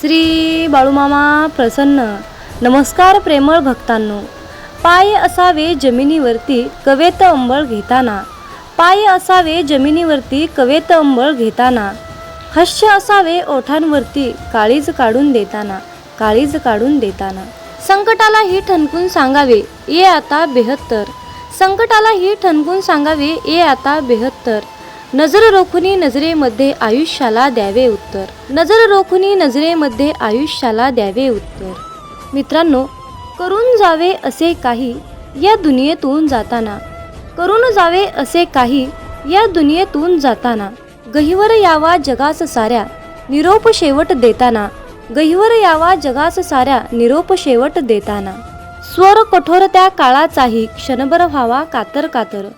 श्री बाळूमामा प्रसन्न. नमस्कार प्रेमळ भक्तांनो. पाय असावे जमिनीवरती कवेत अंबळ घेताना. पाय असावे जमिनीवरती कवेत अंबळ घेताना. हस्य असावे ओठांवरती काळीज काढून देताना. काळीज काढून देताना. संकटाला ही ठणकून सांगावे ये आता बेहत्तर. संकटाला ही ठणकून सांगावे ये आता बेहत्तर. नजर रोखुनी नजरेमध्ये आयुष्याला द्यावे उत्तर. नजर रोखुनी नजरेमध्ये आयुष्याला द्यावे उत्तर. मित्रांनो करून जावे असे काही या दुनियेतून जाताना. करून जावे असे काही या दुनियेतून जाताना. गहिवर यावा जगास साऱ्या निरोप शेवट देताना. गहिवर यावा जगास साऱ्या निरोप शेवट देताना. स्वर कठोर त्या काळाचाही क्षणभर व्हावा कातर कातर.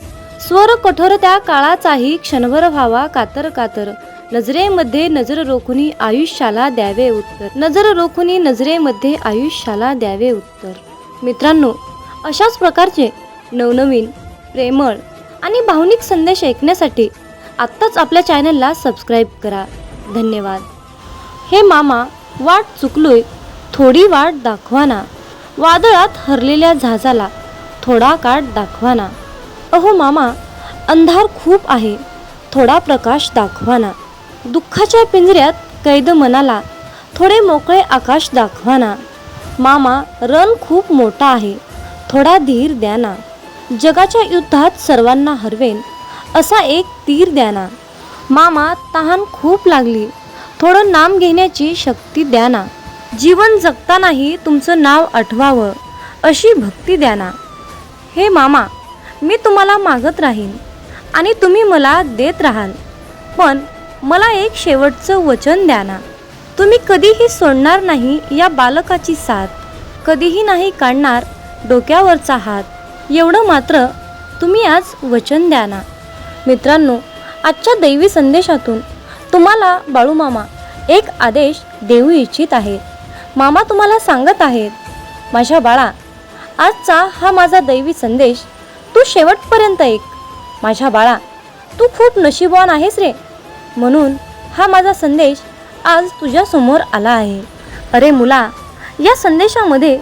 स्वर कठोर त्या काळाचाही क्षणभर व्हावा कातर कातर. नजरेमध्ये नजर रोखुनी आयुष्याला द्यावे उत्तर. नजर रोखुनी नजरेमध्ये आयुष्याला द्यावे उत्तर. मित्रांनो अशाच प्रकारचे नवनवीन प्रेमळ आणि भावनिक संदेश ऐकण्यासाठी आत्ताच आपल्या चॅनलला सबस्क्राईब करा. धन्यवाद. हे मामा वाट चुकलोय थोडी वाट दाखवाना. वादळात हरलेल्या जहाजाला थोडा काळ दाखवाना. अहो मामा अंधार खूप आहे. थोडा प्रकाश दाखवाना दुःखाच्या पिंजऱ्यात कैद मनाला थोडे मोकळे आकाश दाखवाना मामा रण खूप मोठा आहे. थोडा धीर द्या ना. जगाच्या युद्धात सर्वांना हरवेन असा एक तीर द्या ना. मामा तहान खूप लागली. थोडं नाम घेण्याची शक्ती द्या ना. जीवन जगतानाही तुमचं नाव आठवावं अशी भक्ती द्या ना. हे मामा मी तुम्हाला मागत राहीन आणि तुम्ही मला देत राहाल. पण मला एक शेवटचं वचन द्या ना. तुम्ही कधीही सोडणार नाही या बालकाची साथ. कधीही नाही काढणार डोक्यावरचा हात. एवढं मात्र तुम्ही आज वचन द्या ना. मित्रांनो आजच्या दैवी संदेशातून तुम्हाला बाळूमामा एक आदेश देऊ इच्छित आहे मामा तुम्हाला सांगत आहेत माझ्या बाळा आजचा हा माझा दैवी संदेश तू शेवटपर्यंत ऐक माझ्या बाळा तू खूप नशीबवान आहेस रे. म्हणून हा माझा संदेश आज तुझ्यासमोर आला आहे. अरे मुला या संदेशामध्ये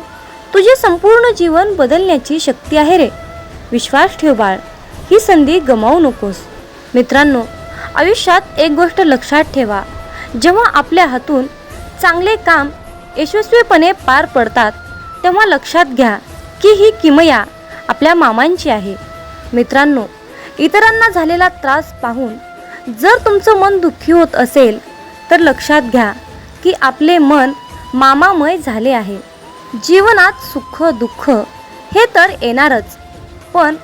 तुझे संपूर्ण जीवन बदलण्याची शक्ती आहे रे. विश्वास ठेव बाळ ही संधी गमावू नकोस. मित्रांनो आयुष्यात एक गोष्ट लक्षात ठेवा. जेव्हा आपल्या हातून चांगले काम यशस्वीपणे पार पडतात तेव्हा लक्षात घ्या की ही किमया आपल्या मामांची आहे. मित्रांनो इतरांना झालेला त्रास पाहून जर तुमचं मन दुःखी होत असेल तर लक्षात घ्या की आपले मन मामामय झाले आहे. जीवनात सुख दुःख हे तर येणारच पण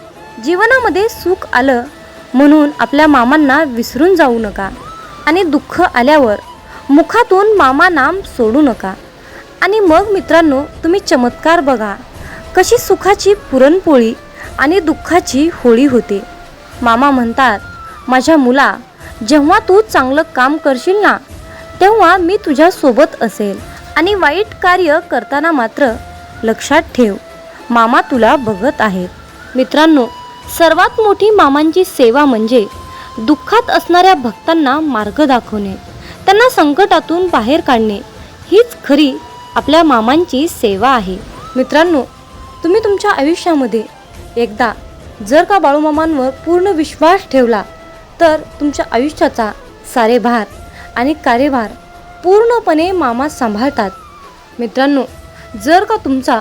जीवनामध्ये सुख आलं म्हणून आपल्या मामांना विसरून जाऊ नका आणि दुःख आल्यावर मुखातून मामा नाम सोडू नका. आणि मग मित्रांनो तुम्ही चमत्कार बघा. कशी सुखाची पुरणपोळी आणि दुःखाची होळी होते. मामा म्हणतात माझ्या मुला जेव्हा तू चांगलं काम करशील ना तेव्हा मी तुझ्यासोबत असेल आणि वाईट कार्य करताना मात्र लक्षात ठेव. मामा तुला बघत आहेत. मित्रांनो सर्वात मोठी मामांची सेवा म्हणजे दुःखात असणाऱ्या भक्तांना मार्ग दाखवणे त्यांना संकटातून बाहेर काढणे हीच खरी आपल्या मामांची सेवा आहे. मित्रांनो तुम्ही तुमच्या आयुष्यामध्ये एकदा जर का बाळूमामांवर पूर्ण विश्वास ठेवला तर तुमच्या आयुष्याचा सारे भार आणि कार्यभार पूर्णपणे मामा सांभाळतात. मित्रांनो जर का तुमचा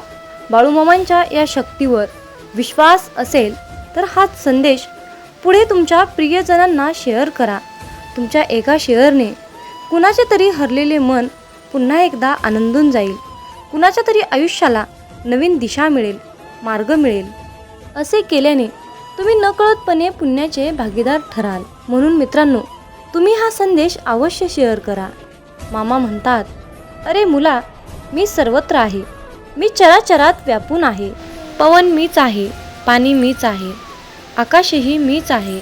बाळूमामांच्या या शक्तीवर विश्वास असेल तर हा संदेश पुढे तुमच्या प्रियजनांना शेअर करा. तुमच्या एका शेअरने कुणाचे तरी हरलेले मन पुन्हा एकदा आनंदून जाईल. कुणाच्या तरी आयुष्याला नवीन दिशा मिळेल मार्ग मिळेल. असे केल्याने तुम्ही नकळतपणे पुण्याचे भागीदार ठराल. म्हणून मित्रांनो तुम्ही हा संदेश अवश्य शेअर करा. मामा म्हणतात अरे मुला मी सर्वत्र आहे. मी चराचरात व्यापून आहे. पवन मीच आहे पाणी मीच आहे. आकाशही मीच आहे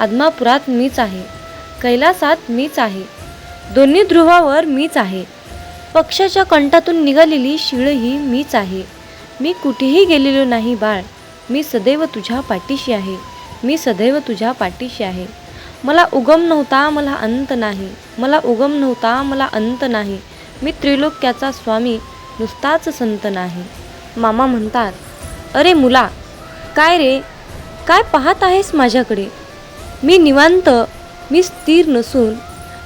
आदमापुरात मीच आहे कैलासात मीच आहे. दोन्ही ध्रुवावर मीच आहे. पक्षाच्या कंठातून निघालेली शिळही मीच आहे. मी कुठेही गेलेलो नाही बाळ. मी सदैव तुझ्या पाठीशी आहे. मी सदैव तुझ्या पाठीशी आहे. मला उगम नव्हता मला अंत नाही. मला उगम नव्हता मला अंत नाही. मी त्रिलोक्याचा स्वामी नुसताच संत नाही. मामा म्हणतात अरे मुला काय रे? काय पाहत आहेस माझ्याकडे? मी निवांत मी स्थिर नसून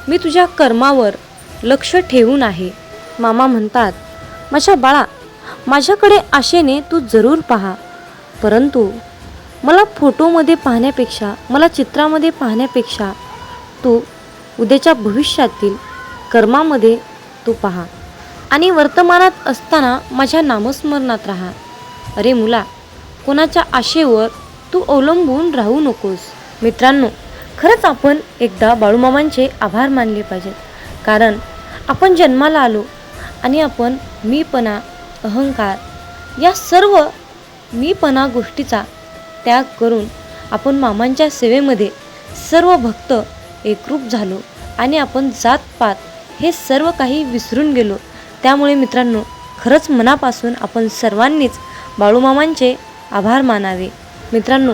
मी तुझ्या कर्मावर लक्ष ठेवून आहे. मामा म्हणतात माझ्या बाळा माझ्याकडे आशेने तू जरूर पहा. परंतु मला फोटोमध्ये पाहण्यापेक्षा मला चित्रामध्ये पाहण्यापेक्षा तू उद्याच्या भविष्यातील कर्मामध्ये तू पहा आणि वर्तमानात असताना माझ्या नामस्मरणात राहा. अरे मुला कोणाच्या आशेवर तू अवलंबून राहू नकोस. मित्रांनो खरंच आपण एकदा बाळूमामांचे आभार मानले पाहिजेत. कारण आपण जन्माला आलो आणि आपण मीपणा अहंकार या सर्व मीपणा गोष्टीचा त्याग करून आपण मामांच्या सेवेमध्ये सर्व भक्त एकरूप झालो आणि आपण जातपात हे सर्व काही विसरून गेलो. त्यामुळे मित्रांनो खरंच मनापासून आपण सर्वांनीच बाळूमामांचे आभार मानावे. मित्रांनो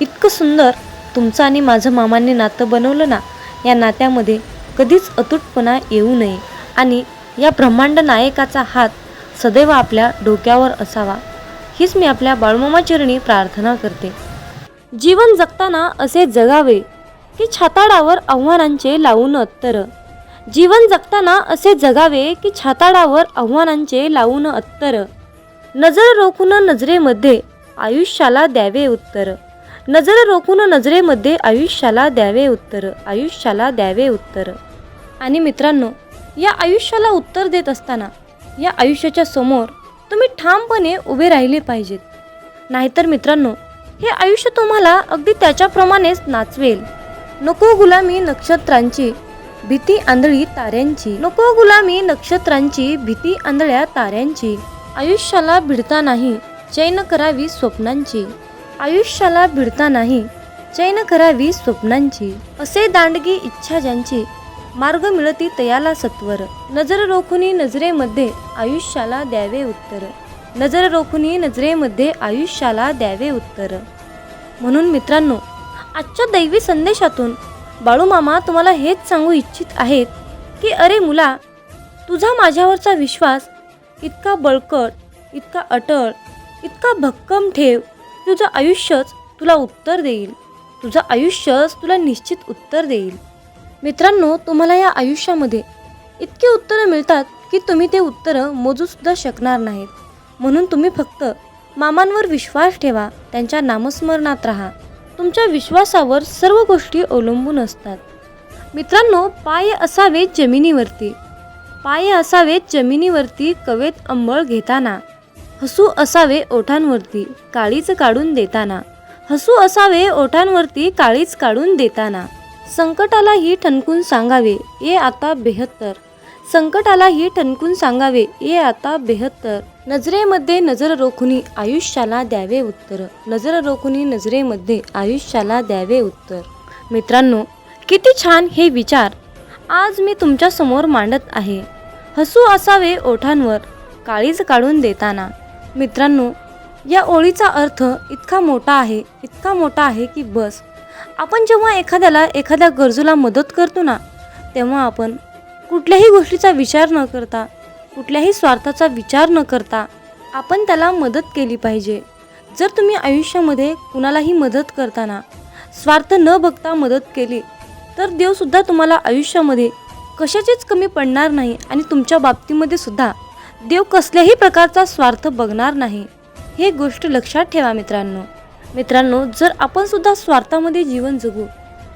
इतकं सुंदर तुमचं आणि माझं मामांनी नातं बनवलं ना या नात्यामध्ये कधीच अतूटपणा येऊ नये. आणि या ब्रह्मांड नायकाचा हात सदैव आपल्या डोक्यावर असावा. हीच मी आपल्या बाळमामाचरणी प्रार्थना करते. जीवन जगताना असे जगावे की छाताडावर आव्हानांचे लावून अत्तर. जीवन जगताना असे जगावे की छाताडावर आव्हानांचे लावून अत्तर. नजर रोखून नजरेमध्ये आयुष्याला द्यावे उत्तर. नजर रोखून नजरेमध्ये आयुष्याला द्यावे उत्तर. आयुष्याला द्यावे उत्तर. आणि मित्रांनो या आयुष्याला उत्तर देत असताना या आयुष्याच्या समोर तुम्ही ठामपणे उभे राहिले पाहिजेत. नाहीतर मित्रांनो हे आयुष्य तुम्हाला अगदी त्याच्याप्रमाणेच नाचवेल. नको गुलामी नक्षत्रांची भीती आंधळी ताऱ्यांची. नको गुलामी नक्षत्रांची भीती आंधळ्या ताऱ्यांची. आयुष्याला भिडता नाही चैन करावी स्वप्नांची. आयुष्याला भिडता नाही चैन करावी स्वप्नांची. असे दांडगी इच्छा ज्यांची मार्ग मिळती तयाला सत्वर. नजर रोखुनी नजरेमध्ये आयुष्याला द्यावे उत्तर. नजर रोखुनी नजरेमध्ये आयुष्याला द्यावे उत्तर. म्हणून मित्रांनो आजच्या दैवी संदेशातून बाळूमामा तुम्हाला हेच सांगू इच्छित आहेत की अरे मुला तुझा माझ्यावरचा विश्वास इतका बळकट इतका अटळ इतका भक्कम ठेव तुझं आयुष्यच तुला उत्तर देईल. तुझं आयुष्यच तुला निश्चित उत्तर देईल. मित्रांनो तुम्हाला या आयुष्यामध्ये इतकी उत्तरं मिळतात की तुम्ही ते उत्तरं मोजूसुद्धा शकणार नाहीत. म्हणून तुम्ही फक्त मामांवर विश्वास ठेवा त्यांच्या नामस्मरणात राहा. तुमच्या विश्वासावर सर्व गोष्टी अवलंबून असतात. मित्रांनो पाय असावे जमिनीवरती. पाय असावेत जमिनीवरती कवेत अंबळ घेताना. हसू असावे ओठांवरती काळीच काढून देताना. हसू असावे ओठांवरती काळीच काढून देताना. संकटाला ही ठणकून सांगावे ये आता बेहत्तर. संकटाला ही ठणकून सांगावे ये आता बेहत्तर. नजरेमध्ये नजर रोखुनी आयुष्याला द्यावे उत्तर. नजर रोखुनी नजरेमध्ये आयुष्याला द्यावे उत्तर. मित्रांनो किती छान हे विचार आज मी तुमच्यासमोर मांडत आहे. हसू असावे ओठांवर काळीज काढून देताना. मित्रांनो या ओळीचा अर्थ इतका मोठा आहे इतका मोठा आहे की बस. आपण जेव्हा एखाद्याला एखाद्या गरजूला मदत करतो ना तेव्हा आपण कुठल्याही गोष्टीचा विचार न करता कुठल्याही स्वार्थाचा विचार न करता आपण त्याला मदत केली पाहिजे. जर तुम्ही आयुष्यामध्ये कुणालाही मदत करताना स्वार्थ न बघता मदत केली तर देवसुद्धा तुम्हाला आयुष्यामध्ये कशाचीच कमी पडणार नाही आणि तुमच्या बाबतीमध्ये सुद्धा देव कसल्याही प्रकारचा स्वार्थ बघणार नाही. हे गोष्ट लक्षात ठेवा मित्रांनो. मित्रांनो जर आपण सुद्धा स्वार्थामध्ये जीवन जगू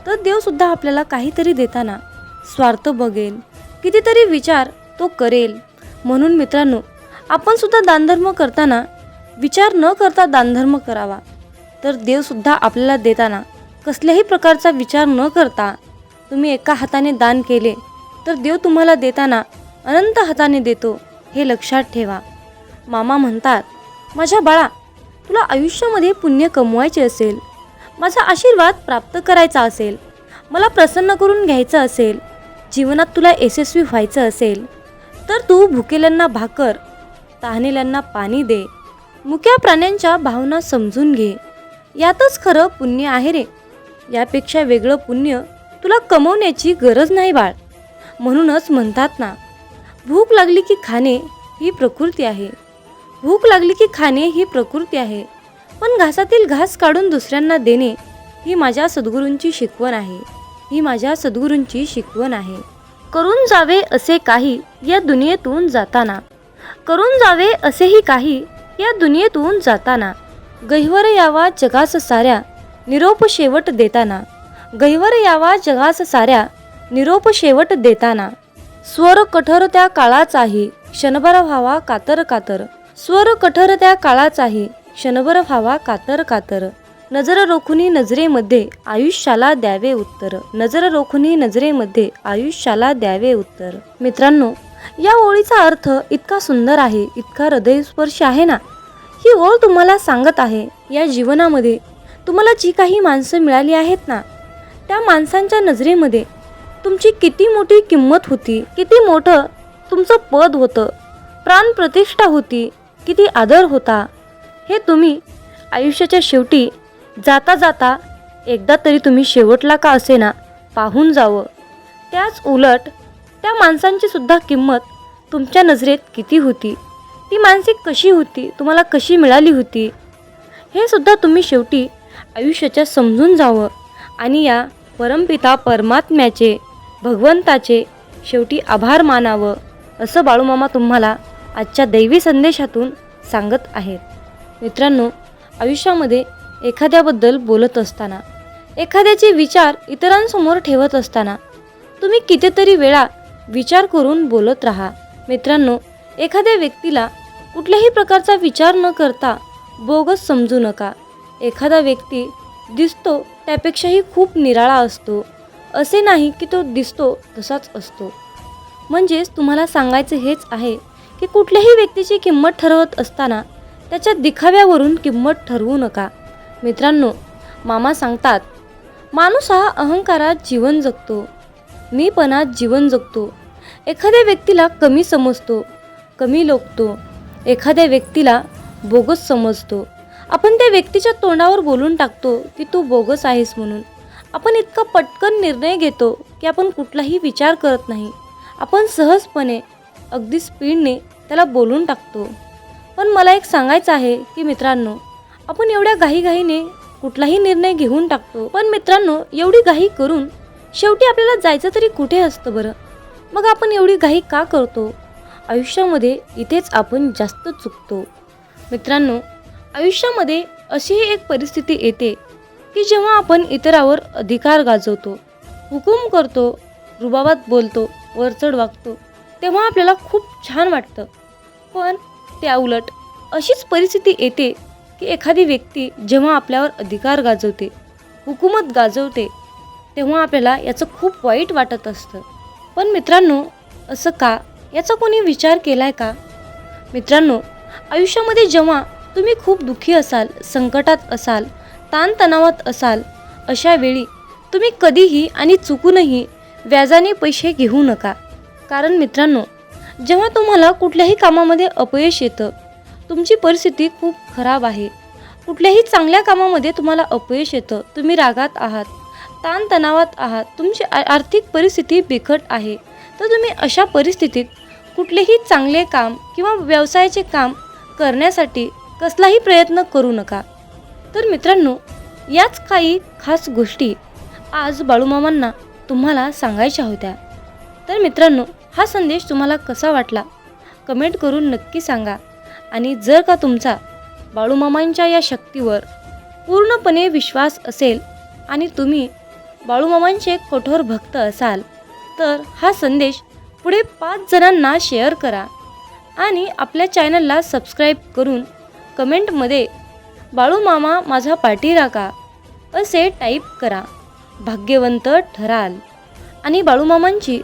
तर देवसुद्धा आपल्याला काहीतरी देताना स्वार्थ बघेल कितीतरी विचार तो करेल. म्हणून मित्रांनो आपण सुद्धा दानधर्म करताना विचार न करता दानधर्म करावा. तर देवसुद्धा आपल्याला देताना कसल्याही प्रकारचा विचार न करता तुम्ही एका हाताने दान केले तर देव तुम्हाला देताना अनंत हाताने देतो हे लक्षात ठेवा. मामा म्हणतात माझ्या बाळा तुला आयुष्यामध्ये पुण्य कमवायचे असेल माझा आशीर्वाद प्राप्त करायचा असेल मला प्रसन्न करून घ्यायचं असेल जीवनात तुला यशस्वी व्हायचं असेल तर तू भुकेल्यांना भाकर तहानेल्यांना पाणी दे मुक्या प्राण्यांच्या भावना समजून घे. यातच खरं पुण्य आहे रे. यापेक्षा वेगळं पुण्य तुला कमवण्याची गरज नाही बाळ. म्हणूनच म्हणतात ना भूक लागली की खाणे ही प्रकृती आहे. भूक लागली की खाणे ही प्रकृती आहे. पण घासातील घास काढून दुसऱ्यांना देणे ही माझ्या सद्गुरूंची शिकवण आहे. ही माझ्या सद्गुरूंची शिकवण आहे. करून जावे असे काही या दुनियेतून जाताना. करून जावे असेही काही या दुनियेतून जाताना. गैवर यावा जगास साऱ्या निरोप शेवट देताना. गैवर यावा जगास साऱ्या निरोप शेवट देताना. स्वर कठोर त्या काळाचाही क्षणभर व्हावा कातर कातर. स्वर कठर त्या काळाचाही. क्षणभर व्हावा कातर कातर. नजर रोखुनी नजरेमध्ये आयुष्याला द्यावे उत्तर. नजर रोखुनी नजरेमध्ये आयुष्याला द्यावे उत्तर. मित्रांनो या ओळीचा अर्थ इतका सुंदर आहे इतका हृदयस्पर्श आहे ना? ही ओळ तुम्हाला सांगत आहे या जीवनामध्ये तुम्हाला जी काही माणसं मिळाली आहेत ना त्या माणसांच्या नजरेमध्ये तुमची किती मोठी किंमत होती किती मोठं तुमचं पद होतं प्राणप्रतिष्ठा होती किती आदर होता हे तुम्ही आयुष्याच्या शेवटी जाता जाता एकदा तरी तुम्ही शेवटला का असेना पाहून जावं. त्याच उलट त्या माणसांची सुद्धा किंमत तुमच्या नजरेत किती होती? ती माणसे कशी होती? तुम्हाला कशी मिळाली होती? हे सुद्धा तुम्ही शेवटी आयुष्याच्या समजून जावं आणि या परमपिता परमात्म्याचे भगवंताचे शेवटी आभार मानावं असं बाळूमामा तुम्हाला आजच्या दैवी संदेशातून सांगत आहेत. मित्रांनो आयुष्यामध्ये एखाद्याबद्दल बोलत असताना एखाद्याचे विचार इतरांसमोर ठेवत असताना तुम्ही कितीतरी वेळा विचार करून बोलत राहा. मित्रांनो एखाद्या व्यक्तीला कुठल्याही प्रकारचा विचार न करता बोगस समजू नका. एखादा व्यक्ती दिसतो त्यापेक्षाही खूप निराळा असतो. असे नाही की तो दिसतो तसाच असतो. म्हणजेच तुम्हाला सांगायचं हेच आहे की कुठल्याही व्यक्तीची किंमत ठरवत असताना त्याच्या दिखाव्यावरून किंमत ठरवू नका. मित्रांनो मामा सांगतात माणूस हा अहंकारात जीवन जगतो. मीपणात जीवन जगतो. एखाद्या व्यक्तीला कमी समजतो कमी लोकतो. एखाद्या व्यक्तीला बोगस समजतो. आपण त्या व्यक्तीच्या तोंडावर बोलून टाकतो की तू बोगस आहेस म्हणून. आपण इतका पटकन निर्णय घेतो की आपण कुठलाही विचार करत नाही. आपण सहजपणे अगदी स्पीडने त्याला बोलून टाकतो. पण मला एक सांगायचं आहे की मित्रांनो आपण एवढ्या घाईघाईने कुठलाही निर्णय घेऊन टाकतो. पण मित्रांनो एवढी घाई करून शेवटी आपल्याला जायचं तरी कुठे असतं बरं? मग आपण एवढी घाई का करतो? आयुष्यामध्ये इथेच आपण जास्त चुकतो. मित्रांनो आयुष्यामध्ये अशीही एक परिस्थिती येते की जेव्हा आपण इतरावर अधिकार गाजवतो हुकूम करतो रुबाबात बोलतो वरचढ वागतो तेव्हा आपल्याला खूप छान वाटतं. पण त्याउलट अशीच परिस्थिती येते की एखादी व्यक्ती जेव्हा आपल्यावर अधिकार गाजवते हुकूमत गाजवते तेव्हा आपल्याला याचं खूप वाईट वाटत असतं. पण मित्रांनो असं का? याचा कोणी विचार केला आहे का? मित्रांनो आयुष्यामध्ये जेव्हा तुम्ही खूप दुःखी असाल संकटात असाल ताणतणावात असाल अशा वेळी तुम्ही कधीही आणि चुकूनही व्याजाने पैसे घेऊ नका. कारण मित्रांनो जेव्हा तुम्हाला कुठल्याही कामामध्ये अपयश येतं तुमची परिस्थिती खूप खराब आहे. कुठल्याही चांगल्या कामामध्ये तुम्हाला अपयश येतं तुम्ही रागात आहात ताणतणावात आहात तुमची आ- आर्थिक परिस्थिती बिकट आहे. तर तुम्ही अशा परिस्थितीत कुठलेही चांगले काम किंवा व्यवसायाचे काम करण्यासाठी कसलाही प्रयत्न करू नका. तर मित्रांनो याच काही खास गोष्टी आज बाळूमामांना तुम्हाला सांगायच्या होत्या. तर मित्रांनो हा संदेश तुम्हाला कसा वाटला? कमेंट करून नक्की सांगा. आणि जर का तुमचा बाळूमामांच्या या शक्तीवर पूर्णपणे विश्वास असेल आणि तुम्ही बाळूमामांचे कठोर भक्त असाल तर हा संदेश पुढे पाच जणांना शेअर करा आणि आपल्या चॅनलला सबस्क्राईब करून कमेंटमध्ये बाळूमामा माझा पाठीराखा असे टाईप करा. भाग्यवंत ठराल. आणि बाळूमामांची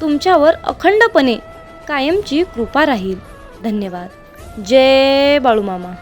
तुमच्यावर अखंडपणे कायमची कृपा राहील. धन्यवाद. जय बाळूमामा.